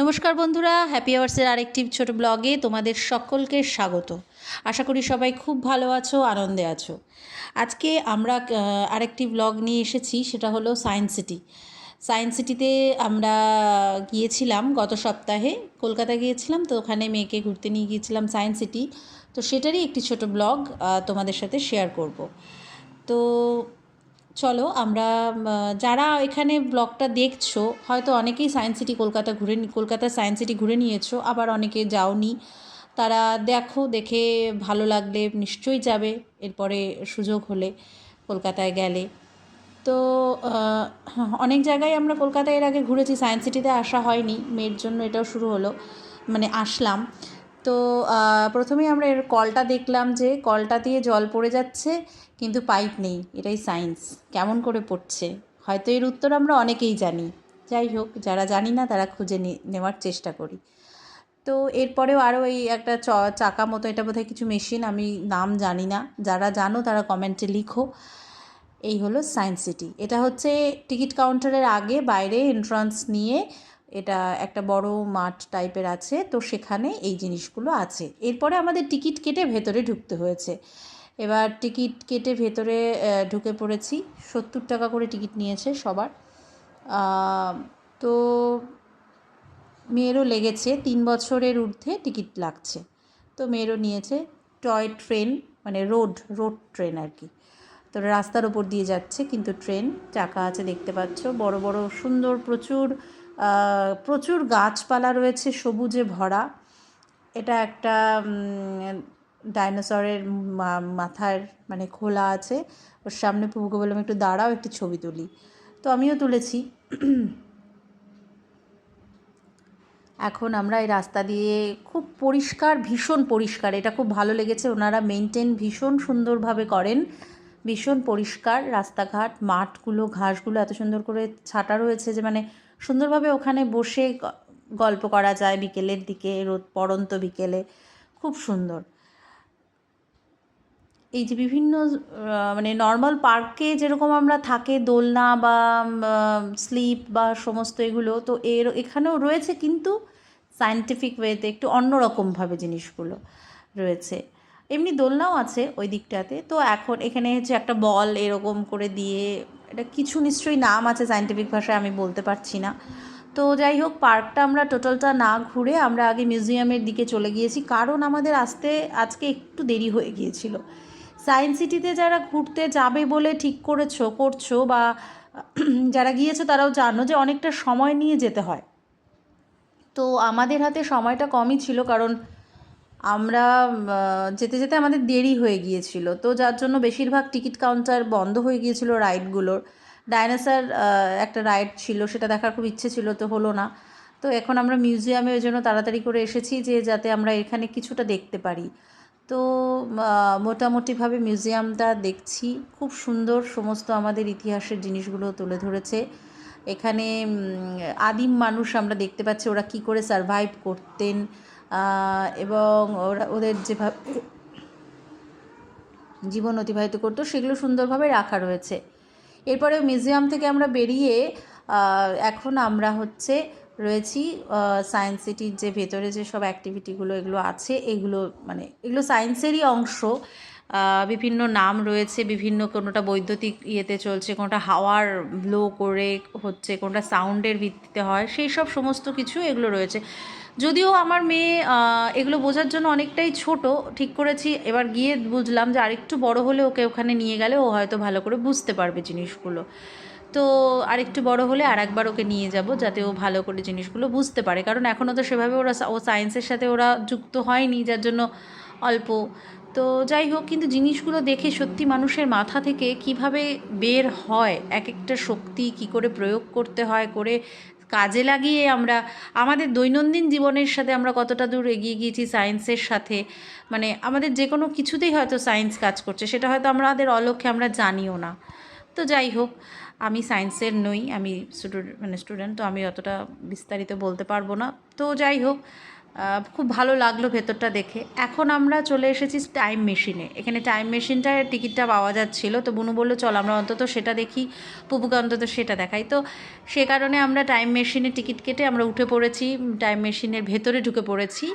নমস্কার বন্ধুরা হ্যাপি আওয়ার্সের আরেকটি ছোট ব্লগে তোমাদের সকলকে স্বাগত। আশা করি সবাই খুব ভালো আছো, আনন্দে আছো। আজকে আমরা আরেকটি ব্লগ নিয়ে এসেছি, সেটা হলো সায়েন্স সিটি সায়েন্স সিটিতে আমরা গিয়েছিলাম গত সপ্তাহে, কলকাতা গিয়েছিলাম, তো ওখানে মেয়েকে ঘুরতে নিয়ে গিয়েছিলাম সায়েন্স সিটি তো সেটারই একটি ছোট ব্লগ তোমাদের সাথে শেয়ার করব। তো চলো, আমরা যারা এখানে ব্লগটা দেখছ, হয়তো অনেকেই সায়েন্স সিটি কলকাতা ঘুরে কলকাতা সায়েন্স সিটি ঘুরে নিয়েছো, আবার অনেকে যাওনি। তারা দেখো, দেখে ভালো লাগলে নিশ্চয়ই যাবে, এরপরে সুযোগ হলে কলকাতায় গেলে। তো অনেক জায়গায় আমরা কলকাতায় এর আগে ঘুরেছি সায়েন্স সিটিতে আসা হয়নি, মেয়ের জন্য এটাও শুরু হলো মানে আসলাম। তো আহ, প্রথমেই আমরা এর কলটা দেখলাম যে কলটা দিয়ে জল পড়ে যাচ্ছে কিন্তু পাইপ নেই। এটাই সায়েন্স কেমন করে পড়ছে? হয়তো এর উত্তর আমরা অনেকেই জানি। যাই হোক যারা জানি না তারা খুঁজে নেওয়ার চেষ্টা করি। তো এরপরেও আরও এই একটা চ চাকা মতো এটা বোধহয় কিছু মেশিন আমি নাম জানি না। যারা জানো তারা কমেন্টে লিখো। এই হলো সায়েন্স সিটি। এটা হচ্ছে টিকিট কাউন্টারের আগে বাইরে এন্ট্রান্স নিয়ে এটা একটা বড় মাঠ টাইপের আছে, তো সেখানে এই জিনিসগুলো আছে। এরপরে আমাদের টিকিট কেটে ভেতরে ঢুকতে হয়েছে। এবার টিকিট কেটে ভেতরে ঢুকে পড়েছি। সত্তর টাকা করে টিকিট নিয়েছে সবার। তো মেয়েরও লেগেছে, তিন বছরের ঊর্ধ্বে টিকিট লাগছে। তো মেয়েরও নিয়েছে টয় ট্রেন মানে রোড রোড ট্রেন আর কি। তো রাস্তার ওপর দিয়ে যাচ্ছে, কিন্তু ট্রেন চাকা আছে দেখতে পাচ্ছ। বড় বড়, সুন্দর, প্রচুর প্রচুর গাছপালা রয়েছে সবুজে ভরা। এটা একটা ডাইনোসরের মাথার মানে খোলা আছে। ওর সামনে পুবুকে বললাম, একটু দাঁড়াও, একটি ছবি তুলি। তো আমিও তুলেছি। এখন আমরা এই রাস্তা দিয়ে খুব পরিষ্কার, ভীষণ পরিষ্কার। এটা খুব ভালো লেগেছে। ওনারা মেনটেন ভীষণ সুন্দরভাবে করেন। ভীষণ পরিষ্কার রাস্তাঘাট, মাঠগুলো, ঘাসগুলো, এত সুন্দর করে ছাটা রয়েছে যে মানে সুন্দরভাবে ওখানে বসে গল্প করা যায় বিকেলের দিকে, রোদ, পড়ন্ত বিকেলে। খুব সুন্দর। এই যে বিভিন্ন মানে নর্মাল পার্কে যেরকম আমরা থাকে দোলনা বা স্লিপ বা সমস্ত এগুলো, তো এর, এখানেও রয়েছে কিন্তু সায়েন্টিফিক ওয়েতে একটু অন্যরকমভাবে জিনিসগুলো রয়েছে। এমনি দোলনাও আছে ওই দিকটাতে। তো এখন এখানে হচ্ছে একটা বল এরকম করে দিয়ে এটা কিছু নিশ্চয়ই নাম আছে সায়েন্টিফিক ভাষায়, আমি বলতে পারছি না। তো যাই হোক, পার্কটা আমরা টোটালটা না ঘুরে আমরা আগে মিউজিয়ামের দিকে চলে গিয়েছি, কারণ আমাদের আসতে, আজকে একটু দেরি হয়ে গিয়েছিল। সায়েন্স সিটিতে যারা ঘুরতে যাবে বলে ঠিক করেছ, করছ বা যারা গিয়েছো তারাও জানো যে অনেকটা সময় নিয়ে যেতে হয়। তো আমাদের হাতে সময়টা কমই ছিল, কারণ আমরা যেতে যেতে আমাদের দেরি হয়ে গিয়েছিল। তো যার জন্য বেশিরভাগ টিকিট কাউন্টার বন্ধ হয়ে গিয়েছিল রাইডগুলোর। ডাইনোসর একটা রাইড ছিল, সেটা দেখার খুব ইচ্ছে ছিল, তো হলো না। তো এখন আমরা মিউজিয়ামে ওই জন্য তাড়াতাড়ি করে এসেছি যে যাতে আমরা এখানে কিছুটা দেখতে পারি। তো মোটামুটিভাবে মিউজিয়ামটা দেখছি। খুব সুন্দর সমস্ত আমাদের ইতিহাসের জিনিসগুলো তুলে ধরেছে। এখানে আদিম মানুষ আমরা দেখতে পাচ্ছি, ওরা কি করে সারভাইভ করতেন। এবং ওরা, ওদের যেভাবে জীবন অতিবাহিত করতো, সেগুলো সুন্দরভাবে রাখা রয়েছে। এরপরে মিউজিয়াম থেকে আমরা বেরিয়ে এখন আমরা হচ্ছে রয়েছি সায়েন্স সিটির যে ভেতরে যে সব অ্যাক্টিভিটিগুলো এগুলো আছে, এগুলো মানে এগুলো সায়েন্সেরই অংশ। বিভিন্ন নাম রয়েছে, বিভিন্ন কোনোটা বৈদ্যুতিক ইয়েতে চলছে, কোনোটা হাওয়ার ব্লো করে হচ্ছে, কোনোটা সাউন্ডের ভিত্তিতে হয়, সেই সব সমস্ত কিছু এগুলো রয়েছে। যদিও আমার মেয়ে এগুলো বোঝার জন্য অনেকটাই ছোট, ঠিক করেছি। এবার গিয়ে বুঝলাম যে আরেকটু বড় হলে ওকে ওখানে নিয়ে গেলে ও হয়তো ভালো করে বুঝতে পারবে জিনিসগুলো। তো আরেকটু বড় হলে আর একবার ওকে নিয়ে যাব যাতে ও ভালো করে জিনিসগুলো বুঝতে পারে। কারণ এখনও তো সেভাবে ওরা ও সায়েন্সের সাথে ওরা যুক্ত হয়নি, যার জন্য অল্প। তো যাই হোক, কিন্তু জিনিসগুলো দেখে সত্যি মানুষের মাথা থেকে কীভাবে বের হয় এক একটা শক্তি কি করে প্রয়োগ করতে হয়, করে কাজে লাগিয়ে আমরা, আমাদের দৈনন্দিন জীবনের সাথে আমরা কতটা দূর এগিয়ে গিয়েছি সায়েন্সের সাথে মানে আমাদের যে কোনো কিছুতেই হয়তো সায়েন্স কাজ করছে, সেটা হয়তো আমাদের অলক্ষ্যে আমরা জানিও না। তো যাই হোক, আমি সায়েন্সের নই, আমি স্টুডেন্ট মানে স্টুডেন্ট, তো আমি অতটা বিস্তারিত বলতে পারব না। তো যাই হোক খুব ভালো লাগল ভেতরটা দেখে। এখন আমরা চলে এসেছি টাইম মেশিনে এখানে টাইম মেশিনটার টিকিটটা পাওয়া যাচ্ছিল। তো বুনু বলল, চল আমরা অন্তত সেটা দেখি। পুপুকে অন্তত সেটা দেখাই। তো সে কারণে আমরা টাইম মেশিনে টিকিট কেটে আমরা উঠে পড়েছি। টাইম মেশিনের ভেতরে ঢুকে পড়েছি।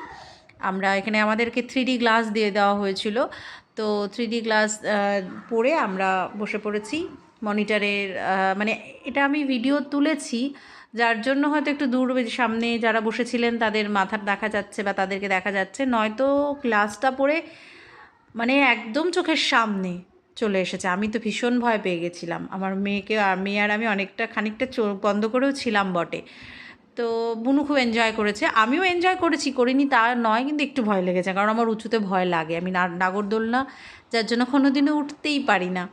আমরা এখানে আমাদেরকে থ্রি গ্লাস দিয়ে দেওয়া হয়েছিল। তো থ্রি গ্লাস পরে আমরা বসে পড়েছি। মনিটরের মানে এটা আমি ভিডিও তুলেছি। যার জন্য হয়তো একটু দূর সামনে যারা বসেছিলেন, তাদের মাথার দেখা যাচ্ছে বা তাদেরকে দেখা যাচ্ছে। নয়তো ক্লাসটা পড়ে মানে একদম চোখের সামনে চলে এসেছে। আমি তো ভীষণ ভয় পেয়ে গেছিলাম। আমার মেয়েকে, আর মেয়ে আর আমি অনেকটা, খানিকটা চোখ বন্ধ করেও ছিলাম বটে। তো বুনু খুব এনজয় করেছে। আমিও এনজয় করেছি, করিনি তা নয়, কিন্তু একটু ভয় লেগেছে, কারণ আমার উঁচুতে ভয় লাগে। আমি না নাগরদোলনা, যার জন্য কোনো দিনও উঠতেই পারি না।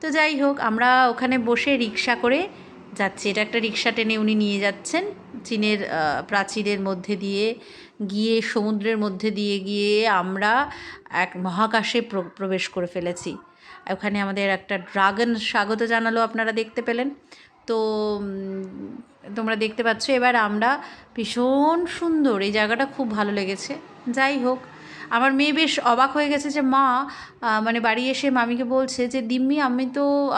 তো যাই হোক, আমরা ওখানে বসে রিক্সা করে যাচ্ছি। এটা একটা রিক্সা টেনে উনি নিয়ে যাচ্ছেন। চীনের প্রাচীরের মধ্যে দিয়ে গিয়ে, সমুদ্রের মধ্যে দিয়ে গিয়ে আমরা এক মহাকাশে প্র- প্রবেশ করে ফেলেছি। ওখানে আমাদের একটা ড্রাগন স্বাগত জানালো, আপনারা দেখতে পেলেন। তো তোমরা দেখতে পাচ্ছ, এবার আমরা ভীষণ সুন্দর, এই জায়গাটা খুব ভালো লেগেছে। যাই হোক, আমার মেয়ে বেশ অবাক হয়ে গেছে যে, মা মানে বাড়ি এসে মামিকে বলছে যে, দিম্মি, আমি তো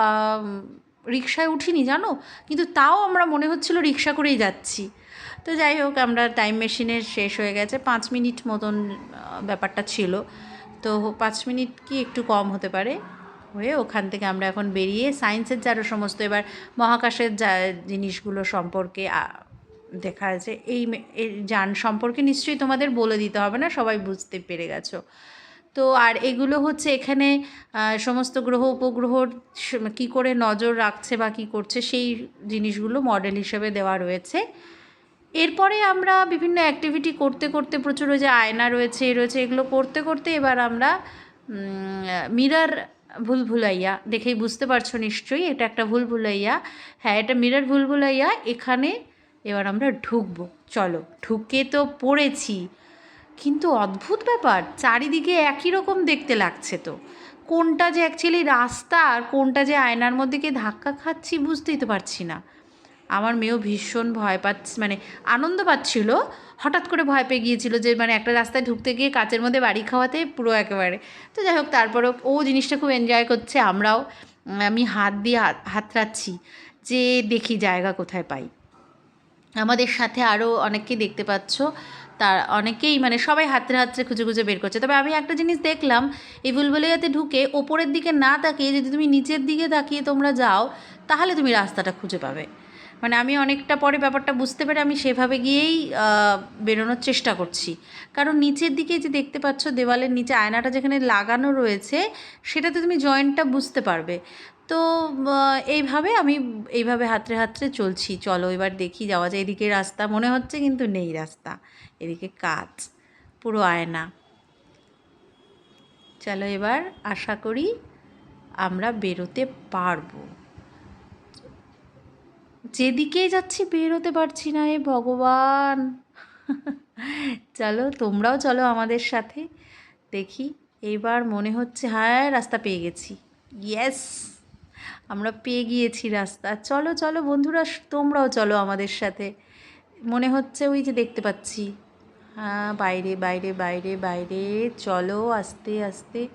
রিক্সায় উঠিনি, জানো? কিন্তু তাও আমরা মনে হচ্ছিল রিক্সা করেই যাচ্ছি। তো যাই হোক, আমরা টাইম মেশিনের শেষ হয়ে গেছে। পাঁচ মিনিট মতন ব্যাপারটা ছিল। তো পাঁচ মিনিট কি একটু কম হতে পারে? হয়ে ওখান থেকে আমরা এখন বেরিয়ে সায়েন্সের যারা সমস্ত, এবার মহাকাশের যা জিনিসগুলো সম্পর্কে দেখা মে- এই যান সম্পর্কে নিশ্চয়ই তোমাদের বলে দিতে হবে না? সবাই বুঝতে পেরে গেছো। তো আর এগুলো হচ্ছে এখানে সমস্ত গ্রহ উপগ্রহর কী করে নজর রাখছে বা কী করছে সেই জিনিসগুলো মডেল হিসেবে দেওয়া রয়েছে। এরপরে আমরা বিভিন্ন অ্যাক্টিভিটি করতে করতে প্রচুর ওই যে আয়না রয়েছে রয়েছে, এগুলো করতে করতে এবার আমরা মিরার ভুলভুলাইয়া, দেখেই বুঝতে পারছ নিশ্চয়ই, এটা একটা ভুলভুলাইয়া। হ্যাঁ এটা মিরার ভুলভুলাইয়া, এখানে এবার আমরা ঢুকবো। চলো, ঢুকে তো পড়েছি। কিন্তু অদ্ভুত ব্যাপার, চারিদিকে একই রকম দেখতে লাগছে তো। কোনটা যে অ্যাকচুয়ালি রাস্তা আর কোনটা যে আয়নার মধ্যে গিয়ে ধাক্কা খাচ্ছি বুঝতেই তো পারছি না। আমার মেয়েও ভীষণ ভয় পাচ্ছে মানে আনন্দ পাচ্ছিল, হঠাৎ করে ভয় পেয়ে গিয়েছিল যে মানে একটা রাস্তায় ঢুকতে গিয়ে কাচের মধ্যে বাড়ি খাওয়াতে পুরো একেবারে। তো যাই হোক, তারপরেও ও জিনিসটা খুব এনজয় করছে, আমরাও, আমি হাত দিয়ে হাত হাতড়াচ্ছি যে দেখি জায়গা কোথায় পাই। আমাদের সাথে আরও অনেককে দেখতে পাচ্ছ। তার অনেকেই মানে সবাই হাতড়ে হাতড়ে খুঁজে খুঁজে বের করছে। তবে আমি একটা জিনিস দেখলাম, এই বুলবুলিয়াতে ঢুকে ওপরের দিকে না তাকিয়ে যদি তুমি নিচের দিকে তাকিয়ে তোমরা যাও, তাহলে তুমি রাস্তাটা খুঁজে পাবে। মানে আমি অনেকটা পরে ব্যাপারটা বুঝতে পেরে আমি সেভাবে গিয়েই বেরোনোর চেষ্টা করছি। কারণ নিচের দিকে যে দেখতে পাচ্ছ দেওয়ালের নিচে আয়নাটা যেখানে লাগানো রয়েছে, সেটাতে তুমি জয়েন্টটা বুঝতে পারবে। তো এইভাবে আমি এইভাবে হাতড়ে হাতড়ে চলছি। চলো এবার দেখি, যাওয়া যায় এদিকে রাস্তা। মনে হচ্ছে কিন্তু নেই রাস্তা। এদিকে কাজ পুরো আয়না। চলো এবার আশা করি আমরা বেরোতে পারব। যেদিকেই যাচ্ছি বেরোতে পারছি না এ ভগবান। চলো, তোমরাও চলো আমাদের সাথে। দেখি, এইবার মনে হচ্ছে হ্যাঁ রাস্তা পেয়ে গেছি। ইয়েস আমরা পেয়ে গিয়েছি রাস্তা। চলো চলো বন্ধুরা, তোমরাও চলো আমাদের সাথে। মনে হচ্ছে ওই যে দেখতে পাচ্ছি। হ্যাঁ বাইরে বাইরে বাইরে বাইরে। চলো, আস্তে আস্তে।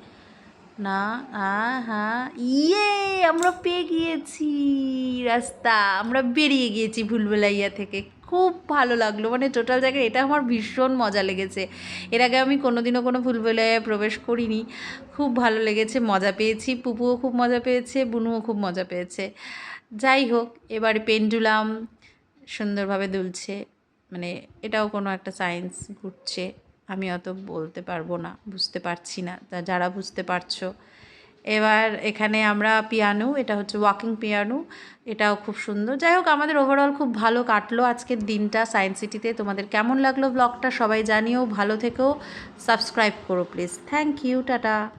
না হ্যাঁ হ্যাঁ ইয়ে আমরা পেয়ে গিয়েছি রাস্তা। আমরা বেরিয়ে গিয়েছি ভুলবেলাইয়া থেকে। খুব ভালো লাগল। মানে টোটাল জায়গায় এটা আমার ভীষণ মজা লেগেছে। এর আগে আমি কোনোদিনও কোনো ভুলভুলাইয়ায় প্রবেশ করিনি। খুব ভালো লেগেছে, মজা পেয়েছি। পুপুও খুব মজা পেয়েছে, বুনুও খুব মজা পেয়েছে। যাই হোক, এবারে পেন্ডুলাম সুন্দরভাবে দুলছে। মানে এটাও কোনো একটা সায়েন্স ঘুরছে। আমি অত বলতে পারব না, বুঝতে পারছি না। তা যারা বুঝতে পারছ এবার এখানে আমরা পিয়ানো, এটা হচ্ছে ওয়াকিং পিয়ানো, এটাও খুব সুন্দর। যাই হোক আমাদের ওভারঅল খুব ভালো কাটলো আজকের দিনটা সায়েন্স সিটিতে তোমাদের কেমন লাগল ব্লগটা সবাই জানিও, ভালো থেকেও সাবস্ক্রাইব করো প্লিজ থ্যাংক ইউ টাটা।